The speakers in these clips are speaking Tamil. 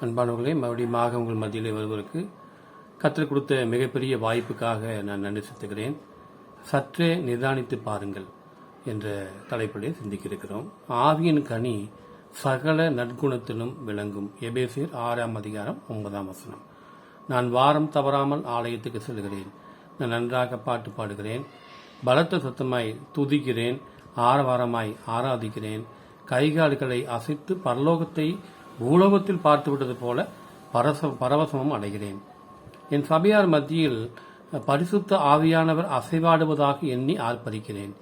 அன்பானவர்களே மறுபடியும் உங்கள் மத்தியில் வருவதற்கு கற்றுக் கொடுத்த மிகப்பெரிய வாய்ப்புக்காக நான் நன்றி செலுத்துகிறேன். சற்றே நிதானித்து பாருங்கள் என்ற தலைப்பிலே சிந்திக்க இருக்கிறோம் ஆவியின் கனி சகல நற்குணத்திலும் விளங்கும். எபேசியர் ஆறாம் அதிகாரம் ஒன்பதாம் வசனம். நான் வாரம் தவறாமல் ஆலயத்துக்கு செல்கிறேன். நான் நன்றாக பாட்டு பாடுகிறேன். பலத்த சத்தமாய் துதிக்கிறேன். ஆரவாரமாய் ஆராதிக்கிறேன். கைகால்களை அசைத்து பரலோகத்தை பூலோகத்தில் பார்த்துவிட்டது போல பரச பரவசமும் அடைகிறேன். என் சபையார் மத்தியில் பரிசுத்த ஆவியானவர் அசைவாடுவதாக எண்ணி ஆர்ப்பரிக்கிறேன்.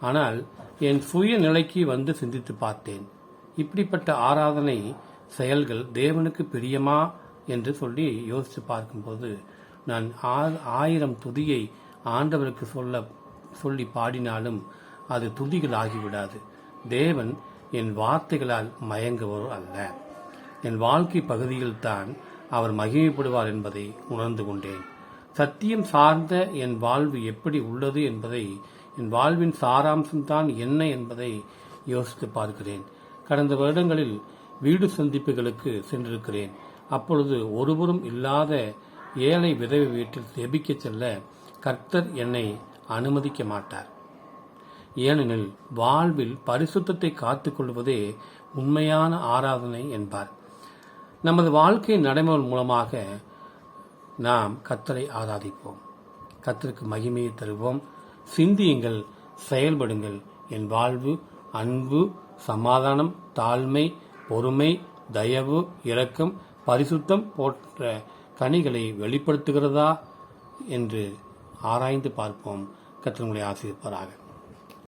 ஆனால் என் சுய நிலைக்கு வந்து சிந்தித்து பார்த்தேன். இப்படிப்பட்ட ஆராதனை செயல்கள் தேவனுக்கு பிரியமா என்று சொல்லி யோசித்து பார்க்கும்போது நான் ஆ- ஆயிரம் துதியை ஆண்டவருக்கு சொல்ல சொல்லி பாடினாலும் அது துதிகள் ஆகிவிடாது தேவன் என் வார்த்தைகளால் மயங்குவோர் அல்ல. என் வாழ்க்கை பகுதியில்தான் அவர் மகிமைப்படுவார் என்பதை உணர்ந்து கொண்டேன். சத்தியம் சார்ந்த என் வாழ்வு எப்படி உள்ளது என்பதை என் வாழ்வின் சாராம்சம்தான் என்ன என்பதை யோசித்து பார்க்கிறேன். கடந்த வருடங்களில் வீடு சந்திப்புகளுக்கு சென்றிருக்கிறேன். அப்பொழுது ஒருவரும் இல்லாத ஏழை விதவை வீட்டில் ஜெபிக்கச் செல்ல கர்த்தர் என்னை அனுமதிக்க மாட்டார். ஏனெனில் வாழ்வில் பரிசுத்தத்தை காத்துக்கொள்வதே உண்மையான ஆராதனை என்பார். நமது வாழ்க்கை நடைமுறை மூலமாக நாம் கத்தரை ஆராதிப்போம். கத்தருக்கு மகிமையை தருவோம். சிந்தியுங்கள் செயல்படுங்கள். என் வாழ்வு அன்பு சமாதானம் தாழ்மை பொறுமை தயவு இரக்கம் பரிசுத்தம் போன்ற கனிகளை வெளிப்படுத்துகிறதா என்று ஆராய்ந்து பார்ப்போம். கத்தர் உங்களை ஆசிரியப்பாராக